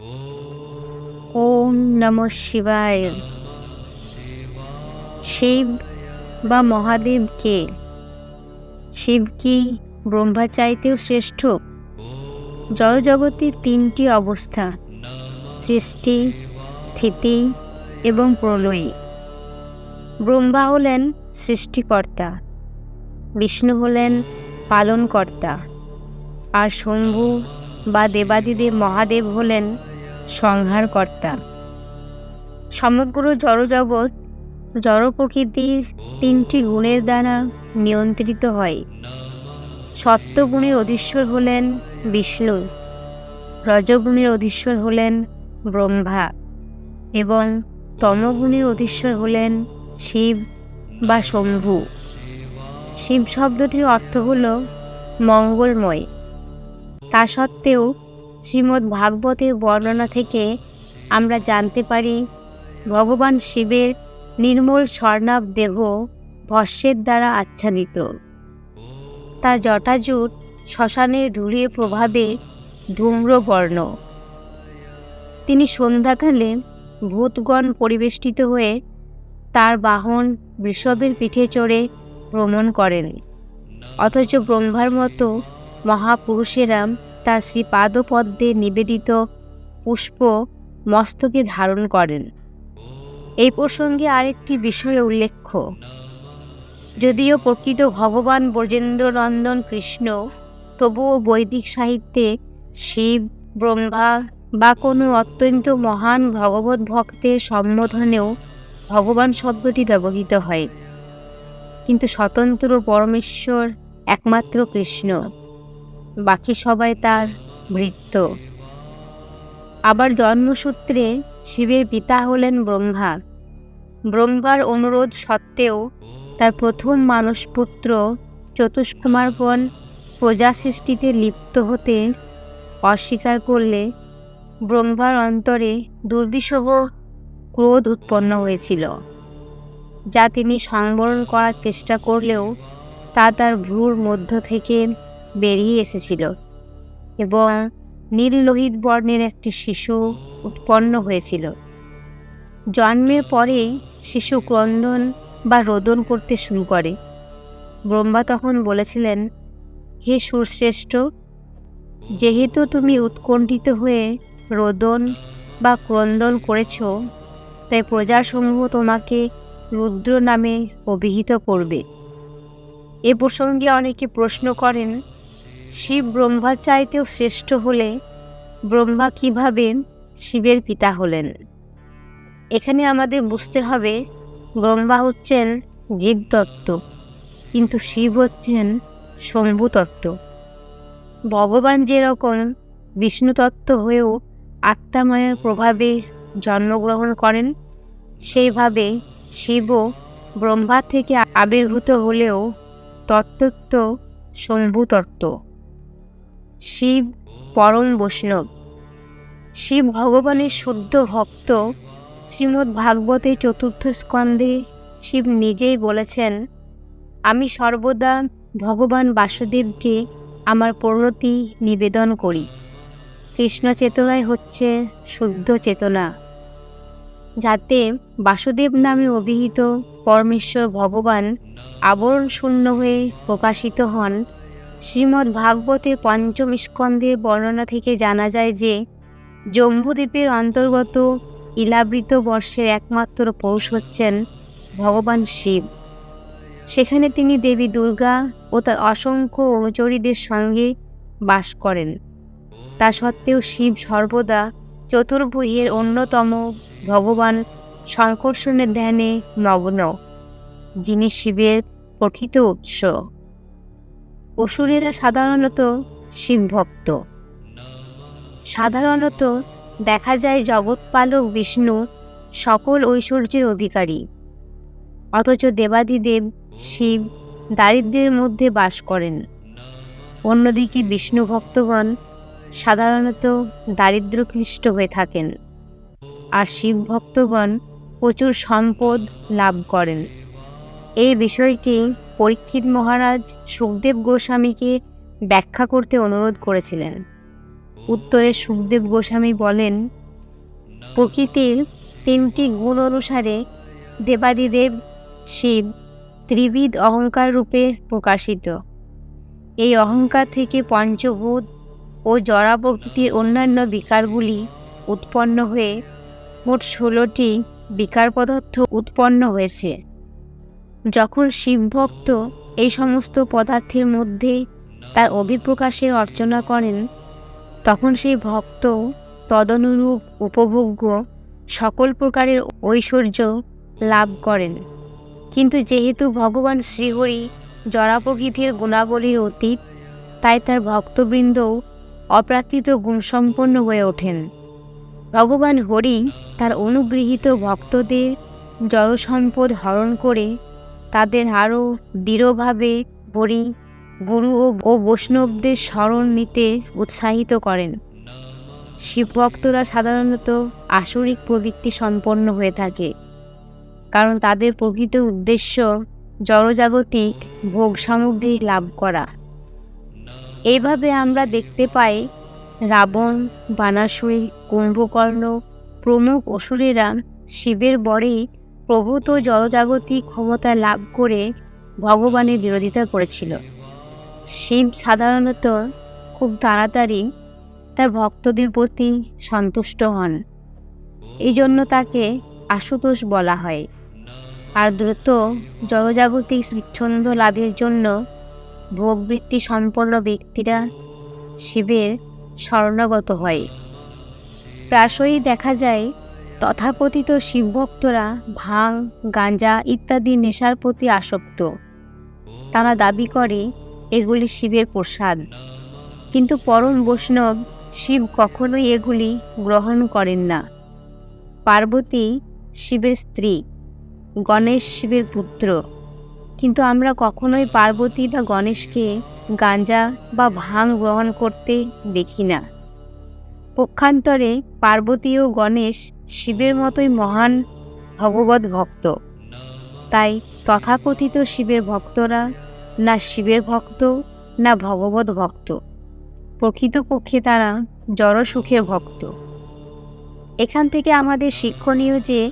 ওম নম শিবায়। শিব বা মহাদেব কে? শিব কি ব্রহ্মা চাইতেও শ্রেষ্ঠ? জড়জগতের তিনটি অবস্থা, সৃষ্টি স্থিতি এবং প্রলয়। ব্রহ্মা হলেন সৃষ্টিকর্তা, বিষ্ণু হলেন পালনকর্তা, আর শম্ভু বা দেবাদিদেব মহাদেব হলেন সংহারকর্তা। সমগ্র জড়জগৎ জড় প্রকৃতির তিনটি গুণের দ্বারা নিয়ন্ত্রিত হয়। সত্যগুণের অধীশ্বর হলেন বিষ্ণু রজগুণের অধীশ্বর হলেন ব্রহ্মা এবং তমগুণের অধীশ্বর হলেন শিব বা শম্ভু। শিব শব্দটির অর্থ হল মঙ্গলময়। তা সত্ত্বেও শ্রীমদ্ ভাগবতের বর্ণনা থেকে আমরা জানতে পারি, ভগবান শিবের নির্মল স্বর্ণাভ দেহ ভস্যের দ্বারা আচ্ছাদিত। তার জটাজুট শ্মশানের ধূলির প্রভাবে ধূম্রবর্ণ তিনি সন্ধ্যাকালে ভূতগণ পরিবেষ্টিত হয়ে তার বাহন বৃষভের পিঠে চড়ে ভ্রমণ করেন। অথচ ব্রহ্মার মতো মহাপুরুষেরা তার শ্রীপাদপদ্মে নিবেদিত পুষ্প মস্তকে ধারণ করেন। এই প্রসঙ্গে আরেকটি বিষয় উল্লেখ্য। যদিও প্রকৃত ভগবান ব্রজেন্দ্রনন্দন কৃষ্ণ, তবুও বৈদিক সাহিত্যে শিব, ব্রহ্মা বা কোনো অত্যন্ত মহান ভগবত ভক্তের সম্বোধনেও ভগবান শব্দটি ব্যবহৃত হয়। কিন্তু স্বতন্ত্র পরমেশ্বর একমাত্র কৃষ্ণ। বাকি সবাই তার ভৃত্য আবার জন্মসূত্রে শিবের পিতা হলেন ব্রহ্মা। ব্রহ্মার অনুরোধ সত্ত্বেও তার প্রথম মানসপুত্র চতুষ্কুমারগণ প্রজা সৃষ্টিতে লিপ্ত হতে অস্বীকার করলে ব্রহ্মার অন্তরে দুর্বিষহ ক্রোধ উৎপন্ন হয়েছিল, যা তিনি সংবরণ করার চেষ্টা করলেও তা তার ভ্রুর মধ্য থেকে বেরিয়ে এসেছিল এবং নীল লোহিত বর্ণের একটি শিশু উৎপন্ন হয়েছিল। জন্মের পরেই শিশু ক্রন্দন বা রোদন করতে শুরু করে। ব্রহ্মা তখন বলেছিলেন, হে সুরশ্রেষ্ঠ যেহেতু তুমি উৎকণ্ঠিত হয়ে রোদন বা ক্রন্দন করেছ, তাই প্রজাসমূহ তোমাকে রুদ্র নামে অভিহিত করবে। এ প্রসঙ্গে অনেকে প্রশ্ন করেন শিব ব্রহ্মা চাইতেও শ্রেষ্ঠ হলে ব্রহ্মা কীভাবে শিবের পিতা হলেন? এখানে আমাদের বুঝতে হবে ব্রহ্মা হচ্ছেন জীবতত্ত্ব, কিন্তু শিব হচ্ছেন শম্ভু তত্ত্ব ভগবান যেরকম বিষ্ণুতত্ত্ব হয়েও আত্মামায়ের প্রভাবে জন্মগ্রহণ করেন, সেইভাবে শিবও ব্রহ্মা থেকে আবির্ভূত হলেও তত্ত্বত্ব শম্ভু তত্ত্ব শিব পরম বৈষ্ণব। শিব ভগবানের শুদ্ধ ভক্ত শ্রীমদ্ ভাগবতের চতুর্থ স্কন্ধে শিব নিজেই বলেছেন, আমি সর্বদা ভগবান বাসুদেবকে আমার পরিণতি নিবেদন করি। কৃষ্ণ চেতনাই হচ্ছে শুদ্ধ চেতনা। যাতে বাসুদেব নামে অভিহিত পরমেশ্বর ভগবান আবরণ শূন্য হয়ে প্রকাশিত হন শ্রীমদ্ ভাগবতে পঞ্চম স্কন্ধের বর্ণনা থেকে জানা যায় যে, জম্বুদ্বীপের অন্তর্গত ইলাবৃত বর্ষের একমাত্র পৌষ হচ্ছেন ভগবান শিব। সেখানে তিনি দেবী দুর্গা ও তার অসংখ্য অনুচরীদের সঙ্গে বাস করেন। তা সত্ত্বেও শিব সর্বদা চতুর্ভুহের অন্যতম ভগবান সংকর্ষণের ধ্যানে মগ্ন, যিনি শিবের প্রকৃত উৎস। অসুরেরা সাধারণত শিবভক্ত সাধারণত দেখা যায় জগৎপালক বিষ্ণু সকল ঐশ্বর্যের অধিকারী। অথচ দেবাদিদেব শিব দারিদ্র্যের মধ্যে বাস করেন। অন্যদিকে বিষ্ণু ভক্তগণ সাধারণত দারিদ্র্যক্লিষ্ট হয়ে থাকেন। আর শিব ভক্তগণ প্রচুর সম্পদ লাভ করেন। এই বিষয়টি পরীক্ষিত মহারাজ সুখদেব গোস্বামীকে ব্যাখ্যা করতে অনুরোধ করেছিলেন। উত্তরে সুখদেব গোস্বামী বলেন, প্রকৃতির তিনটি গুণ অনুসারে দেবাদিদেব শিব ত্রিবিধ অহংকার রূপে প্রকাশিত। এই অহংকার থেকে পঞ্চভূত ও জড়া প্রকৃতির অন্যান্য বিকারগুলি উৎপন্ন হয়ে মোট ষোলোটি বিকার পদার্থ উৎপন্ন হয়েছে। যখন শিবভক্ত এই সমস্ত পদার্থের মধ্যে তার অভিপ্রকাশের অর্চনা করেন, তখন সেই ভক্ত তদনুরূপ উপভোগ্য সকল প্রকারের ঐশ্বর্য লাভ করেন। কিন্তু যেহেতু ভগবান শ্রীহরি জড়া প্রকৃতির গুণাবলীর অতীত, তাই তার ভক্তবৃন্দও অপ্রাকৃত গুণসম্পন্ন হয়ে ওঠেন। ভগবান হরি তার অনুগৃহীত ভক্তদের জড়সম্পদ হরণ করে তাদের আরও দৃঢ়ভাবে হরি গুরু ও বৈষ্ণবদের স্মরণ নিতে উৎসাহিত করেন। শিবভক্তরা সাধারণত আসরিক প্রবৃত্তি সম্পন্ন হয়ে থাকে, কারণ তাদের প্রকৃত উদ্দেশ্য জড়জাগতিক ভোগ সামগ্রী লাভ করা। এইভাবে আমরা দেখতে পাই রাবণ বানাসুই কুম্ভকর্ণ প্রমুখ অসুরেরা শিবের বরেই প্রভূত জড়জাগতিক ক্ষমতা লাভ করে ভগবানের বিরোধিতা করেছিল। শিব সাধারণত খুব তাড়াতাড়ি তার ভক্তদের প্রতি সন্তুষ্ট হন। এই জন্য তাকে আশুতোষ বলা হয়। আর দ্রুত জড়জাগতিক স্বচ্ছন্দ লাভের জন্য ভোগবৃত্তি সম্পন্ন ব্যক্তিরা শিবের শরণাগত হয়। প্রায়শই দেখা যায় তথাকথিত শিবভক্তরা, ভাং গাঁজা ইত্যাদি নেশার প্রতি আসক্ত। তারা দাবি করে, এগুলি শিবের প্রসাদ। কিন্তু পরম বৈষ্ণব, শিব কখনোই এগুলি গ্রহণ করেন না। পার্বতী শিবের স্ত্রী, গণেশ শিবের পুত্র। কিন্তু আমরা কখনোই পার্বতী বা গণেশকে গাঁজা বা ভাং গ্রহণ করতে দেখি না। পক্ষান্তরে পার্বতী ও গণেশ শিবের মতোই মহান ভগবত ভক্ত। তাই তথাকথিত শিবের ভক্তরা না শিবের ভক্ত, না ভগবত ভক্ত। প্রকৃতপক্ষে তারা জড়সুখের ভক্ত। এখান থেকে আমাদের শিক্ষণীয় যে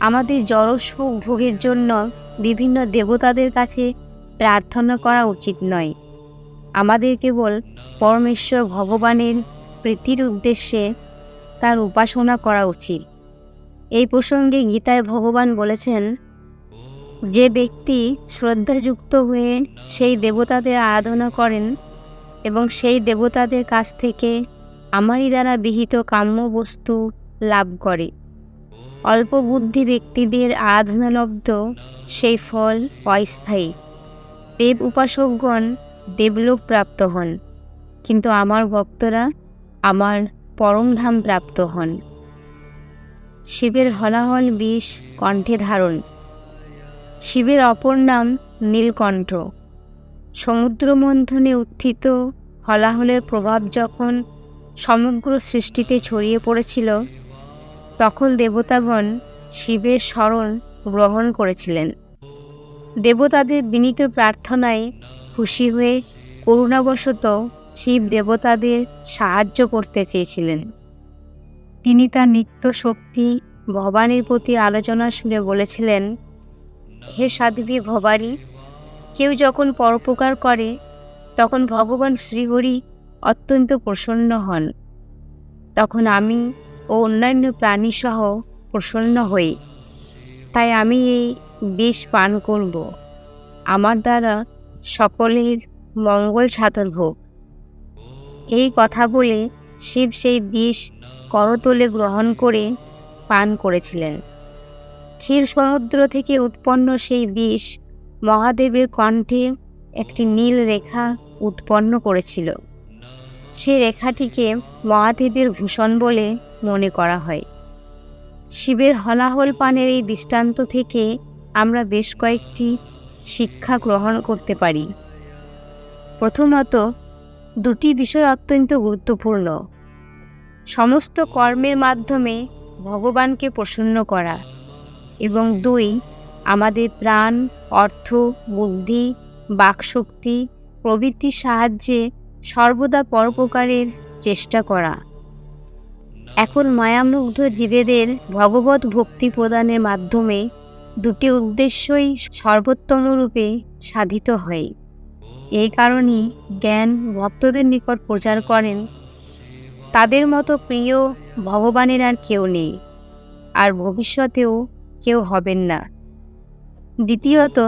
আমাদের জড়সুখ ভোগের জন্য বিভিন্ন দেবতাদের কাছে প্রার্থনা করা উচিত নয়। আমাদের কেবল পরমেশ্বর ভগবানের প্রীতির উদ্দেশ্যে তার উপাসনা করা উচিত। এই প্রসঙ্গে গীতায় ভগবান বলেছেন, যে ব্যক্তি শ্রদ্ধাযুক্ত হয়ে সেই দেবতাদের আরাধনা করেন এবং সেই দেবতাদের কাছ থেকে আমারই দ্বারা বিহিত কাম্য বস্তু লাভ করে। অল্প বুদ্ধি ব্যক্তিদের আরাধনালব্ধ সেই ফল অস্থায়ী। দেব উপাসকগণ দেবলোক প্রাপ্ত হন, কিন্তু আমার ভক্তরা আমার পরমধাম প্রাপ্ত হন। শিবের হলাহল বিষ কণ্ঠে ধারণ। শিবের অপর নাম নীলকণ্ঠ। সমুদ্র মন্থনে উত্থিত হলাহলের প্রভাব যখন সমগ্র সৃষ্টিতে ছড়িয়ে পড়েছিল, তখন দেবতাগণ শিবের স্মরণ গ্রহণ করেছিলেন। দেবতাদের বিনীত প্রার্থনায় খুশি হয়ে করুণাবশত শিব দেবতাদের সাহায্য করতে চেয়েছিলেন। তিনি তার নিত্য শক্তি ভবানীর প্রতি আলোচনা শুনে বলেছিলেন, হে সাধবী ভবানী, কেউ যখন পরোপকার করে, তখন ভগবান শ্রীহরি অত্যন্ত প্রসন্ন হন। তখন আমি ও অন্যান্য প্রাণীসহ প্রসন্ন হই। তাই আমি এই বিষ পান করব। আমার দ্বারা সকলের মঙ্গল সাধন হোক। এই কথা বলে শিব সেই বিষ করতলে গ্রহণ করে পান করেছিলেন। ক্ষীর সমুদ্র থেকে উৎপন্ন সেই বিষ মহাদেবের কণ্ঠে একটি নীল রেখা উৎপন্ন করেছিল। সেই রেখাটিকে মহাদেবের ভূষণ বলে মনে করা হয়। শিবের হলাহল পানের এই দৃষ্টান্ত থেকে আমরা বেশ কয়েকটি শিক্ষা গ্রহণ করতে পারি। প্রথমত দুটি বিষয় অত্যন্ত গুরুত্বপূর্ণ। সমস্ত কর্মের মাধ্যমে ভগবানকে প্রসন্ন করা এবং দুই, আমাদের প্রাণ, অর্থ, বুদ্ধি, বাকশক্তি প্রভৃতির সাহায্যে সর্বদা পরোপকারের চেষ্টা করা। এখন মায়ামুগ্ধ জীবেদের ভগবত ভক্তি প্রদানের মাধ্যমে দুটি উদ্দেশ্যই সর্বোত্তম রূপে সাধিত হয়। এই কারণেই জ্ঞান ভক্তদের নিকট প্রচার করেন। তাদের মতো প্রিয় ভগবানের আর কেউ নেই, আর ভবিষ্যতেও কেউ হবেন না। দ্বিতীয়ত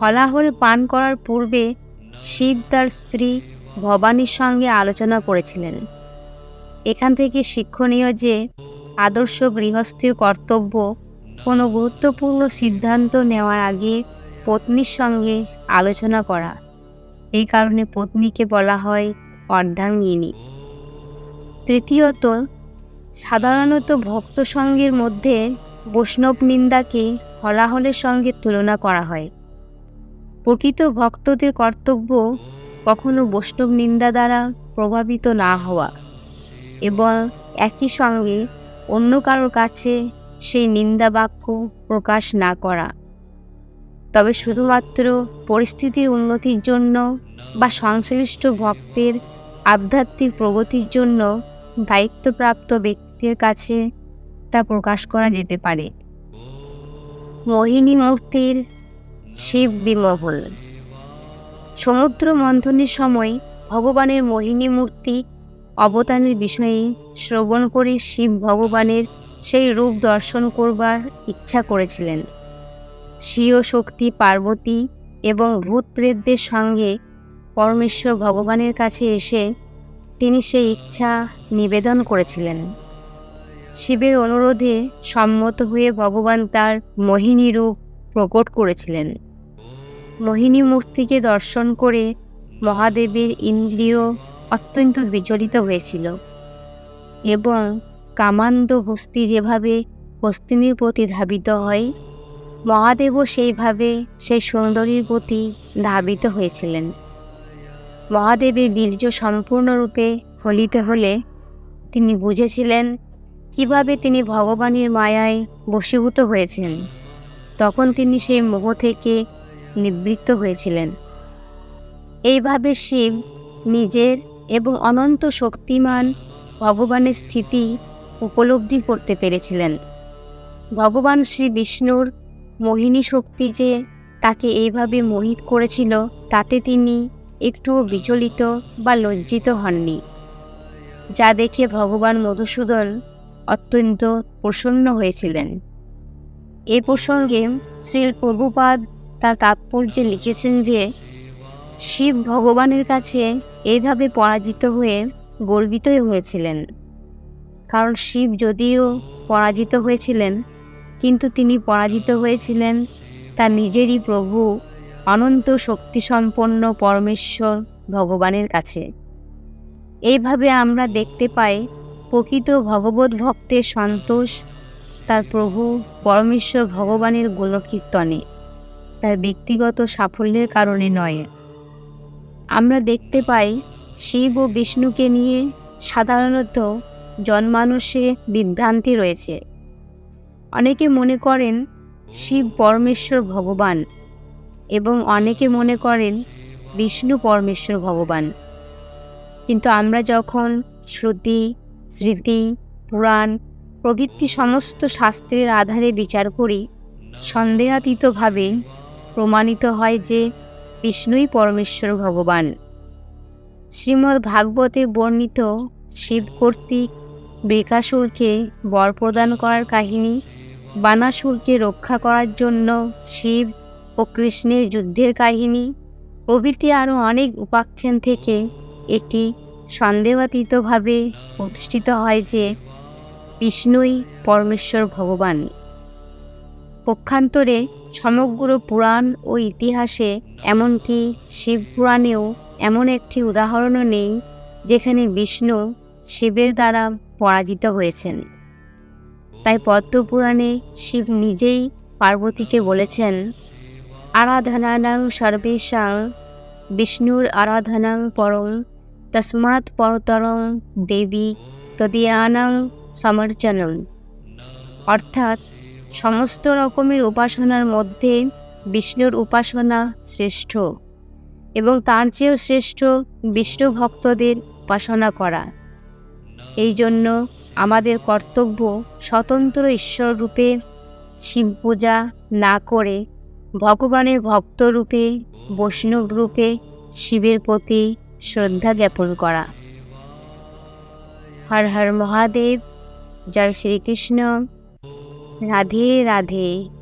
হলাহল পান করার পূর্বে শিব তার স্ত্রী ভবানীর সঙ্গে আলোচনা করেছিলেন। এখান থেকে শিক্ষণীয় যে আদর্শ গৃহস্থীর কর্তব্য কোনো গুরুত্বপূর্ণ সিদ্ধান্ত নেওয়ার আগে পত্নীর সঙ্গে আলোচনা করা। এই কারণে পত্নীকে বলা হয় অর্ধাঙ্গিনী। তৃতীয়ত, সাধারণত ভক্ত সঙ্গের মধ্যে বৈষ্ণব নিন্দাকে হলাহলের সঙ্গে তুলনা করা হয়। প্রকৃত ভক্তদের কর্তব্য কখনো বৈষ্ণব নিন্দা দ্বারা প্রভাবিত না হওয়া এবং একই সঙ্গে অন্য কারোর কাছে সেই নিন্দা বাক্য প্রকাশ না করা। তবে শুধুমাত্র পরিস্থিতির উন্নতির জন্য বা সংশ্লিষ্ট ভক্তের আধ্যাত্মিক প্রগতির জন্য দায়িত্বপ্রাপ্ত ব্যক্তির কাছে তা প্রকাশ করা যেতে পারে। মোহিনী মূর্তির শিব বিমহল সমুদ্র মন্থনের সময় ভগবানের মোহিনী মূর্তি অবদানের বিষয়ে শ্রবণ করে শিব ভগবানের সেই রূপ দর্শন করবার ইচ্ছা করেছিলেন। স্বীয় শক্তি, পার্বতী এবং ভূত প্রেতদের সঙ্গে পরমেশ্বর ভগবানের কাছে এসে তিনি সেই ইচ্ছা নিবেদন করেছিলেন। শিবের অনুরোধে সম্মত হয়ে ভগবান তার মোহিনী রূপ প্রকট করেছিলেন। মোহিনী মূর্তিকে দর্শন করে মহাদেবের ইন্দ্রিয় অত্যন্ত বিচলিত হয়েছিল এবং কামান্দ হস্তি যেভাবে হস্তিনীর প্রতি ধাবিত হয় মহাদেবও সেইভাবে সেই সুন্দরীর প্রতি ধাবিত হয়েছিলেন। মহাদেবের বীর্য সম্পূর্ণরূপে ফলিত হলে তিনি বুঝেছিলেন কীভাবে তিনি ভগবানের মায়ায় বশীভূত হয়েছেন। তখন তিনি সেই মোহ থেকে নিবৃত্ত হয়েছিলেন। এইভাবে শিব নিজের এবং অনন্ত শক্তিমান ভগবানের স্থিতি উপলব্ধি করতে পেরেছিলেন। ভগবান শ্রী বিষ্ণুর মোহিনী শক্তি যে তাকে এইভাবে মোহিত করেছিল, তাতে তিনি একটুও বিচলিত বা লজ্জিত হননি। যা দেখে ভগবান মধুসূদন অত্যন্ত প্রসন্ন হয়েছিলেন। এ প্রসঙ্গে শ্রী প্রভুপাদ তার তাৎপর্যে লিখেছেন যে, শিব ভগবানের কাছে এইভাবে পরাজিত হয়ে গর্বিতই হয়েছিলেন। কারণ শিব যদিও পরাজিত হয়েছিলেন কিন্তু তিনি পরাজিত হয়েছিলেন। তার নিজেরই প্রভু অনন্ত শক্তিসম্পন্ন পরমেশ্বর ভগবানের কাছে। এইভাবে আমরা দেখতে পাই, প্রকৃত ভগবত ভক্তের সন্তোষ তার প্রভু পরমেশ্বর ভগবানের গোলকীর্তনে, তার ব্যক্তিগত সাফল্যের কারণে নয়। আমরা দেখতে পাই, শিব ও বিষ্ণুকে নিয়ে সাধারণত জনমানুষে বিভ্রান্তি রয়েছে। অনেকে মনে করেন শিব পরমেশ্বর ভগবান এবং অনেকে মনে করেন বিষ্ণু পরমেশ্বর ভগবান। কিন্তু আমরা যখন শ্রুতি, স্মৃতি, পুরাণ প্রভৃতি সমস্ত শাস্ত্রের আধারে বিচার করি, সন্দেহাতীতভাবে প্রমাণিত হয় যে বিষ্ণুই পরমেশ্বর ভগবান। শ্রীমদ্ ভাগবতে বর্ণিত শিব কর্তৃক বৃকাসুরকে বর প্রদান করার কাহিনী বানাসুরকে রক্ষা করার জন্য শিব ও কৃষ্ণের যুদ্ধের কাহিনী, প্রভৃতি আরও অনেক উপাখ্যান থেকে এটি সন্দেহাতীতভাবে প্রতিষ্ঠিত হয় যে বিষ্ণুই পরমেশ্বর ভগবান। পক্ষান্তরে সমগ্র পুরাণ ও ইতিহাসে এমনকি শিব পুরাণেও এমন একটি উদাহরণও নেই, যেখানে বিষ্ণু শিবের দ্বারা পরাজিত হয়েছেন। পদ্মপুরাণে শিব নিজেই পার্বতীকে বলেছেন, আরাধনানাং সর্বেশাং, বিষ্ণুর আরাধনাং পরং, তস্মাৎ পরতরং দেবী তদিয়ানাং সমর্চনম অর্থাৎ সমস্ত রকমের উপাসনার মধ্যে বিষ্ণুর উপাসনা শ্রেষ্ঠ এবং তার চেয়েও শ্রেষ্ঠ বিষ্ণু ভক্তদের উপাসনা করা। এই জন্য আমাদের কর্তব্য স্বতন্ত্র ঈশ্বর রূপে শিব পূজা না করে ভগবানের ভক্ত রূপে, বৈষ্ণব রূপে শিবের প্রতি শ্রদ্ধা জ্ঞাপন করা। হর হর মহাদেব, জয় শ্রীকৃষ্ণ। রাধে রাধে।